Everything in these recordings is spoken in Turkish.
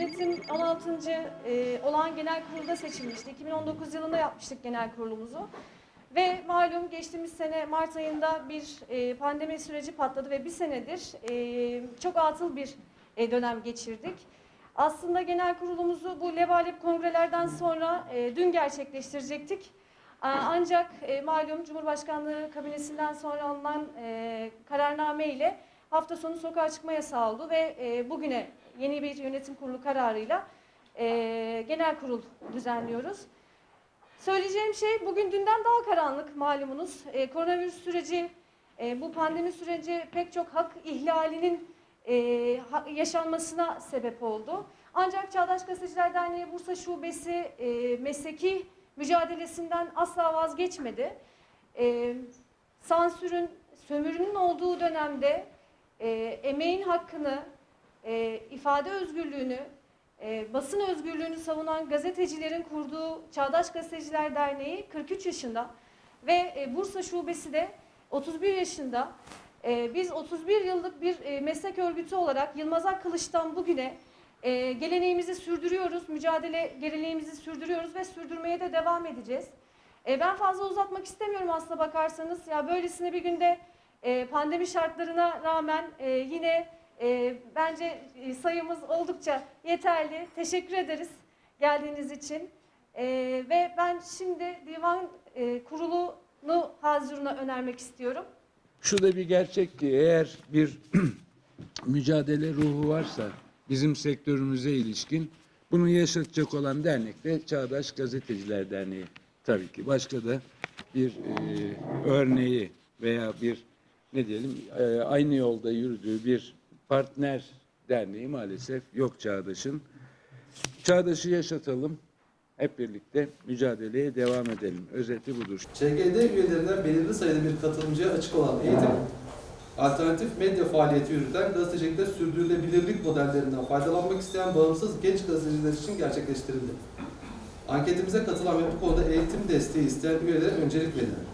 yönetim 16. e, olan genel kurulda seçilmişti. 2019 yılında yapmıştık genel kurulumuzu. Ve malum geçtiğimiz sene Mart ayında bir e, pandemi süreci patladı ve bir senedir e, çok atıl bir e, dönem geçirdik. Aslında genel kurulumuzu bu levalep kongrelerden sonra e, dün gerçekleştirecektik. Ancak e, malum Cumhurbaşkanlığı kabinesinden sonra alınan e, kararname ile hafta sonu sokağa çıkma yasağı oldu ve e, bugüne yeni bir yönetim kurulu kararıyla e, genel kurul düzenliyoruz. Söyleyeceğim şey bugün dünden daha karanlık malumunuz. E, koronavirüs süreci, e, bu pandemi süreci pek çok hak ihlalinin e, yaşanmasına sebep oldu. Ancak Çağdaş Gazeteciler Derneği Bursa Şubesi e, mesleki mücadelesinden asla vazgeçmedi. E, sansürün, sömürünün olduğu dönemde e, emeğin hakkını, e, ifade özgürlüğünü, e, basın özgürlüğünü savunan gazetecilerin kurduğu Çağdaş Gazeteciler Derneği 43 yaşında ve e, Bursa Şubesi de 31 yaşında. E, biz 31 yıllık bir e, meslek örgütü olarak Yılmaz Akkılıç'tan bugüne e, geleneğimizi sürdürüyoruz, mücadele geleneğimizi sürdürüyoruz ve sürdürmeye de devam edeceğiz. E, ben fazla uzatmak istemiyorum aslına bakarsanız. Ya böylesine bir günde e, pandemi şartlarına rağmen e, yine e, bence e, sayımız oldukça yeterli. Teşekkür ederiz geldiğiniz için. E, ve ben şimdi divan e, kurulunu hazırına önermek istiyorum. Şu da bir gerçek ki eğer bir mücadele ruhu varsa bizim sektörümüze ilişkin bunu yaşatacak olan dernek de Çağdaş Gazeteciler Derneği tabii ki. Başka da bir e, örneği veya bir ne diyelim e, aynı yolda yürüdüğü bir partner derneği maalesef yok Çağdaş'ın. Çağdaş'ı yaşatalım. Hep birlikte mücadeleye devam edelim. Özeti budur. ÇGD üyelerinden belirli sayıda bir katılımcıya açık olan eğitim, alternatif medya faaliyeti yürüten gazetecilikte sürdürülebilirlik modellerinden faydalanmak isteyen bağımsız genç gazeteciler için gerçekleştirildi. Anketimize katılan ve bu konuda eğitim desteği isteyen üyelere öncelik verilir.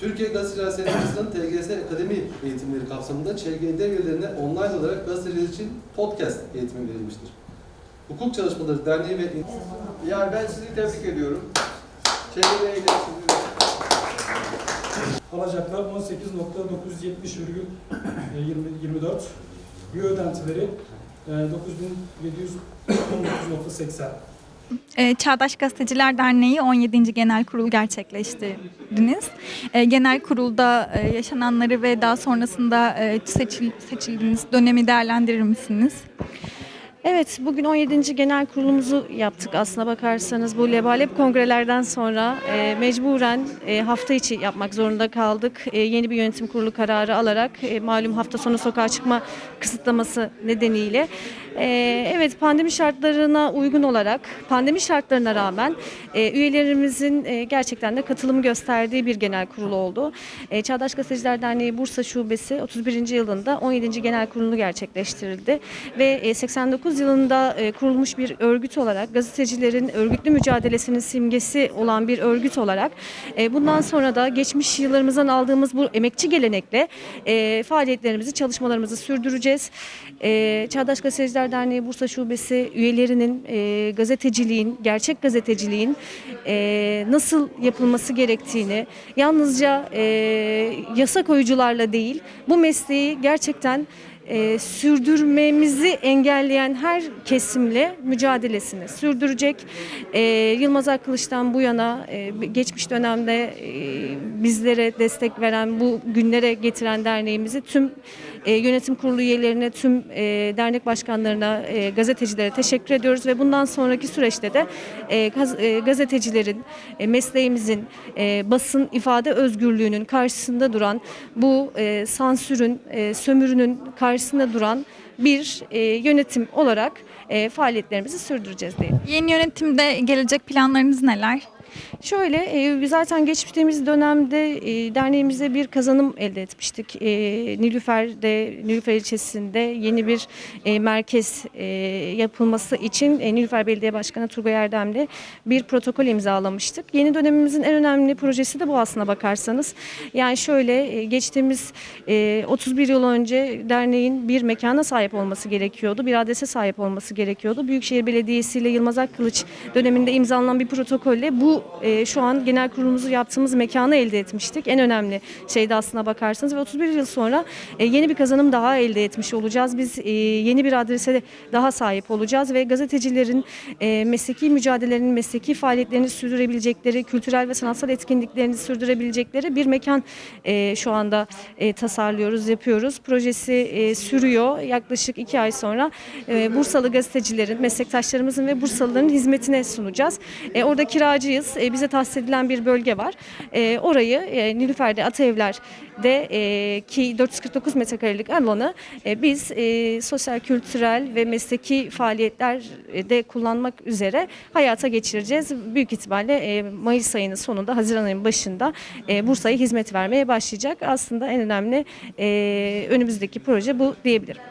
Türkiye Gazeteciler Sendikası'nın TGS Akademi eğitimleri kapsamında ÇGD üyelerine online olarak gazeteciler için podcast eğitimi verilmiştir. Hukuk Çalışmaları Derneği ve Yani ben sizi tebrik ediyorum. Çevre ile Alacaklar 18.970,24 Üye ödentileri e, 9.719.80 Ee, Çağdaş Gazeteciler Derneği 17. Genel Kurul gerçekleştirdiniz. Ee, Genel kurulda e, yaşananları ve daha sonrasında e, seçil, seçildiğiniz dönemi değerlendirir misiniz? Evet, bugün 17. genel kurulumuzu yaptık aslına bakarsanız. Bu lebalep kongrelerden sonra e, mecburen e, hafta içi yapmak zorunda kaldık. E, yeni bir yönetim kurulu kararı alarak e, malum hafta sonu sokağa çıkma kısıtlaması nedeniyle. E, evet, pandemi şartlarına uygun olarak, pandemi şartlarına rağmen e, üyelerimizin e, gerçekten de katılım gösterdiği bir genel kurul oldu. E, Çağdaş Gazeteciler Derneği Bursa Şubesi 31. yılında 17. genel kurulu gerçekleştirildi ve e, 89 yılında e, kurulmuş bir örgüt olarak gazetecilerin örgütlü mücadelesinin simgesi olan bir örgüt olarak e, bundan sonra da geçmiş yıllarımızdan aldığımız bu emekçi gelenekle e, faaliyetlerimizi, çalışmalarımızı sürdüreceğiz. Çağdaş Gazeteciler Derneği Bursa Şubesi üyelerinin gazeteciliğin, gerçek gazeteciliğin nasıl yapılması gerektiğini yalnızca yasa koyucularla değil bu mesleği gerçekten e, sürdürmemizi engelleyen her kesimle mücadelesini sürdürecek. E, Yılmaz Akkılıç'tan bu yana e, geçmiş dönemde e, bizlere destek veren, bu günlere getiren derneğimizi tüm e, yönetim kurulu üyelerine, tüm e, dernek başkanlarına, e, gazetecilere teşekkür ediyoruz ve bundan sonraki süreçte de gaz- gazetecilerin, mesleğimizin, basın ifade özgürlüğünün karşısında duran, bu sansürün, sömürünün karşısında duran bir yönetim olarak faaliyetlerimizi sürdüreceğiz diye. Yeni yönetimde gelecek planlarınız neler? Şöyle e, zaten geçtiğimiz dönemde e, derneğimize bir kazanım elde etmiştik. E, Nilüfer'de, Nilüfer ilçesinde yeni bir e, merkez yapılması için Nilüfer Belediye Başkanı Turgay Erdem'le bir protokol imzalamıştık. Yeni dönemimizin en önemli projesi de bu aslına bakarsanız. Yani şöyle geçtiğimiz e, 31 yıl önce derneğin bir mekana sahip olması gerekiyordu. Bir adrese sahip olması gerekiyordu. Büyükşehir Belediyesi ile Yılmaz Akkılıç döneminde imzalanan bir protokolle bu e, şu an genel kurulumuzu yaptığımız mekanı elde etmiştik. En önemli şey de aslına bakarsanız ve 31 yıl sonra e, yeni bir kazanım daha elde etmiş olacağız. Biz e, yeni bir adrese daha sahip olacağız ve gazetecilerin e, mesleki mücadelelerini, mesleki faaliyetlerini sürdürebilecekleri, kültürel ve sanatsal etkinliklerini sürdürebilecekleri bir mekan e, şu anda e, tasarlıyoruz, yapıyoruz. Projesi e, sürüyor. Yaklaşık iki ay sonra e, Bursalı gazetecilerin, meslektaşlarımızın ve Bursalıların hizmetine sunacağız. E, orada kiracıyız. E, bize tahsis edilen bir bölge var. E, orayı e, Nilüfer'de Ataevler'de e, ki 449 metrekarelik alanı e, biz e, sosyal, kültürel ve mesleki faaliyetlerde kullanmak üzere hayata geçireceğiz. Büyük ihtimalle e, Mayıs ayının sonunda, Haziran ayının başında e, Bursa'ya hizmet vermeye başlayacak. Aslında en önemli e, önümüzdeki proje bu diyebilirim.